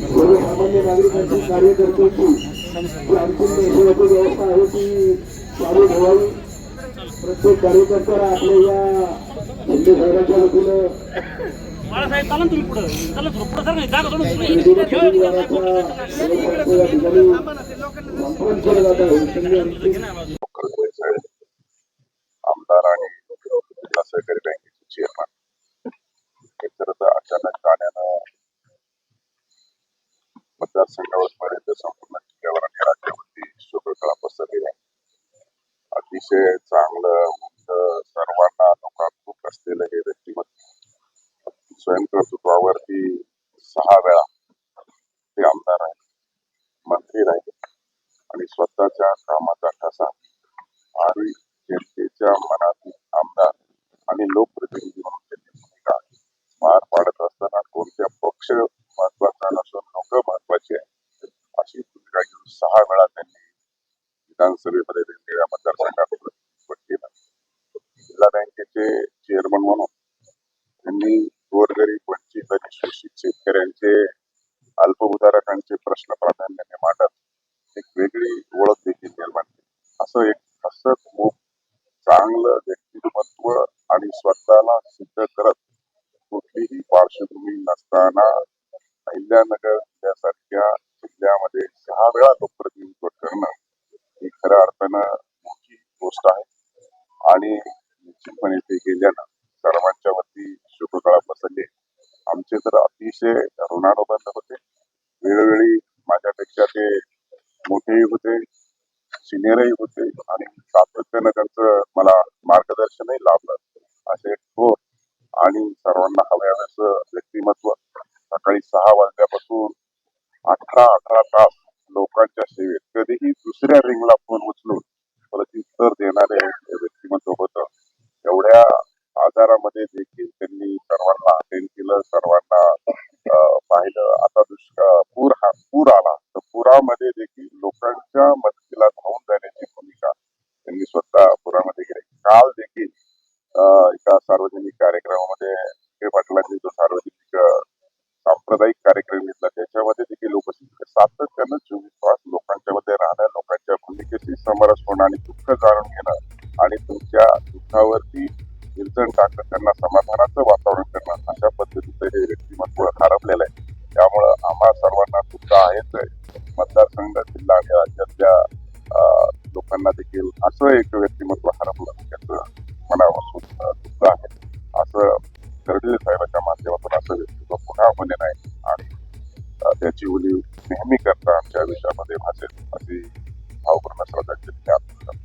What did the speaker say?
सर्वसामान्य नागरिकांची कार्यकर्त्यांची जी अंतिम दर्शनाची व्यवस्था आहे ती चालू ठेवावी प्रत्येक कार्यकर्त्याला आपल्या या शिंदे साहेबांच्या वतीनं आमदार आणि ना बँकेचे चेअरमन चला थोडं पुढं सर नाही जागा सोडून शिंदे परिवाराचा व्यवस्थापन या ठिकाणी संपन्न केलं जात आहे शिंदे अंतिम खडसे साहेब आमदार आणि जिल्हा सहकारी बँकेचे चेअरमन हे खरं तर अचानक जाण्यानं मतदारसंघावर पर्यंत संपूर्ण जिल्ह्यावर आणि राज्यावरती शोककळा पसरलेली आहे अतिशय चांगलं उंच सर्वांना लोकांतूक असलेलं हे व्यक्तिमत्व स्वयंकर्तृत्वावरती सहा वेळा ते आमदार आहेत मंत्री राहिले आणि स्वतःच्या कामाचा ठसा भावी जनतेच्या मनातील आमदार आणि लोकप्रतिनिधी म्हणून त्यांनी भूमिका पार पाडत सहा वेळा त्यांनी विधानसभेमध्ये वेगवेगळ्या मतदारसंघात केला. जिल्हा बँकेचे चेअरमन म्हणून त्यांनी गोरगरीब वंचित आणि शोषित शेतकऱ्यांचे अल्पभूधारकांचे प्रश्न प्राधान्याने मांडत एक वेगळी ओळख देखील निर्माण केली. असं एक हसत खूप चांगलं व्यक्तिमत्व आणि स्वतःला सिद्ध करत कुठलीही पार्श्वभूमी नसताना अहिल्यानगर यासारख्या जिल्ह्यामध्ये सहा वेळा लोकप्रतिनिधित्व करणं ही खऱ्या अर्थानं मोठी गोष्ट आहे. आणि निश्चितपणे ते गेल्यानं सर्वांच्या वरती शुभकळा पसरली. आमचे तर अतिशय ऋणानुबंध होते. वेळोवेळी माझ्यापेक्षा ते मोठेही होते सिनियरही होते आणि सातत्यानं त्यांचं मला मार्गदर्शनही लाभलं. असे ठोर आणि सर्वांना हव्या व्यक्तिमत्व. सकाळी सहा वाजल्यापासून अठरा अठरा तास लोकांच्या सेवेत कधीही दुसऱ्या रिंगला फोन उचलून प्रत्युत्तर देणारे व्यक्तिमत्व होतं. एवढ्या आजारामध्ये देखील त्यांनी सर्वांना अटेंड केलं सर्वांना पाहिलं. आता दुष्काळ पूर हा पूर आला. तर पुरामध्ये देखील लोकांच्या मदतीला धावून जाण्याची भूमिका त्यांनी स्वतः पुरामध्ये केली काल देखील एका सार्वजनिक कार्यक्रमामध्ये हे पाटलांनी आणि जाणून घेणं आणि तुमच्या दुःखावरती निर्जण टाकत त्यांना समाधानाचं वातावरण करणं अशा पद्धतीचं हे व्यक्तिमत्व हरपलेलं आहे. त्यामुळं आम्हा सर्वांना सुद्धा आहेच आहे. मतदारसंघ जिल्हा आणि राज्यातल्या लोकांना देखील असं एक व्यक्तिमत्व हरपलं त्याचं मनापासून दुःख आहे. असं कर्डिले साहेबांच्या माध्यमातून असं व्यक्तित्व पुन्हा होणे नाही. आणि त्याची उली नेहमी करता आमच्या विषयामध्ये भाषेत अशी भावपूर्ण श्रद्धांजली